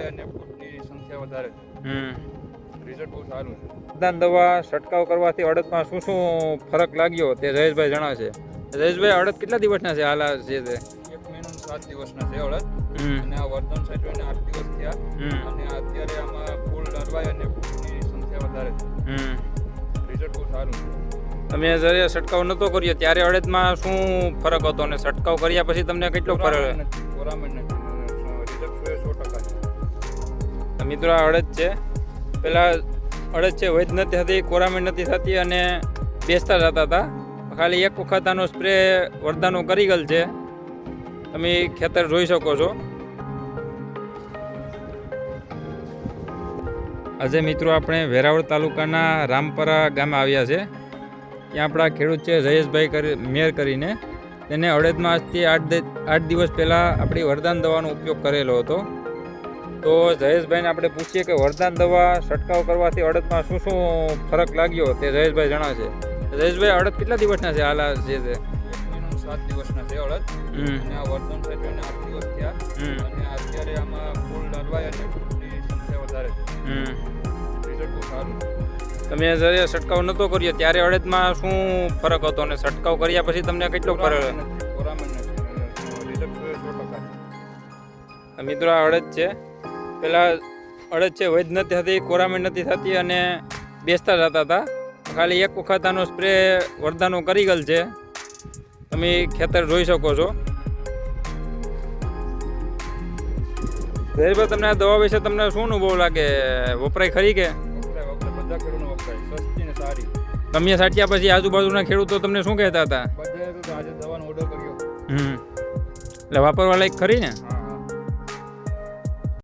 નરવાઈ અને ફૂટની સંખ્યા વધારે હમ. રિઝલ્ટ બહુ સારું છે. મતદાન દવા છંટકાવ કરવાથી અડદમાં શું શું ફરક લાગ્યો તે જયેશભાઈ જણાવશે. જયેશભાઈ અડદ કેટલા દિવસના છે હાલ જે છે? એક મહિનો સાત દિવસના છે અડદ અને આ વર્ધન સાઈડ આઠ દિવસ થયા. અને અત્યારે આમાં ફૂલ લડવાય અને ફૂલની સંખ્યા વધારે હમ. રિઝલ્ટ બહુ સારું છે. તમે જ્યારે છંટકાવ નહોતો કર્યો ત્યારે અડદમાં શું ફરક હતો? અને છંટકાવ કર્યા પછી તમને કેટલો ફરક મિત્રો અડદ છે. પહેલાં અડદ છે વૈદ નથી થતી કોરામેન્ટ નથી થતી અને બેસતા જતા હતા. ખાલી એક વખત આનો સ્પ્રે વરદાનો કરી ગયેલ છે. તમે ખેતર જોઈ શકો છો. આજે મિત્રો, આપણે વેરાવળ તાલુકાના રામપરા ગામે આવ્યા છે. ત્યાં આપણા ખેડૂત છે, જયેશભાઈ કરી, મેર કરીને. તેને અડદમાં આજથી આઠ આઠ દિવસ પહેલાં આપણી વરદાન દવાનો ઉપયોગ કરેલો હતો. તો જયેશભાઈને આપણે પૂછીએ કે વરદાન દવા છંટકાવ કરવાથી અડદમાં શું શું ફરક લાગ્યો તે જયેશભાઈ જણાવશે. જયેશભાઈ અડદ કેટલા દિવસના છે? હાલ જે છે? ને સાત દિવસના છે અડદ. અને આ આઠ દિવસ થયા. હમ. અને અત્યારે આમાં ફૂલ નરવાઈ અને સંખ્યા વધારે છે. રિઝલ્ટ બહુ સારું. તમે જ્યારે છંટકાવ નહોતો કર્યો ત્યારે અડદમાં શું ફરક હતો? અને છંટકાવ કર્યા પછી તમને કેટલો ફરક મિત્રો આ અડદ છે. પેલા અડદ છે વૈદ નથી થતી કોરામણ નથી થતી અને બેસતા જતા હતા. ખાલી એક વખત આનો સ્પ્રે વરદાનો કરી ગયેલ છે. તમે ખેતર જોઈ શકો છો. જયેશભાઈ તમને આ દવા વિશે તમને શું અનુભવ લાગે? વપરાય ખરી કે? બધા ખેડૂતને વપરાય સસ્તી ને સારી તમે સાચ્યા પછી આજુબાજુના ખેડૂતો તમને શું કહેતા હતા? આજે દવાનો ઓર્ડર કર્યો. હમ. એટલે વાપરવા લાયક ખરી ને? હા.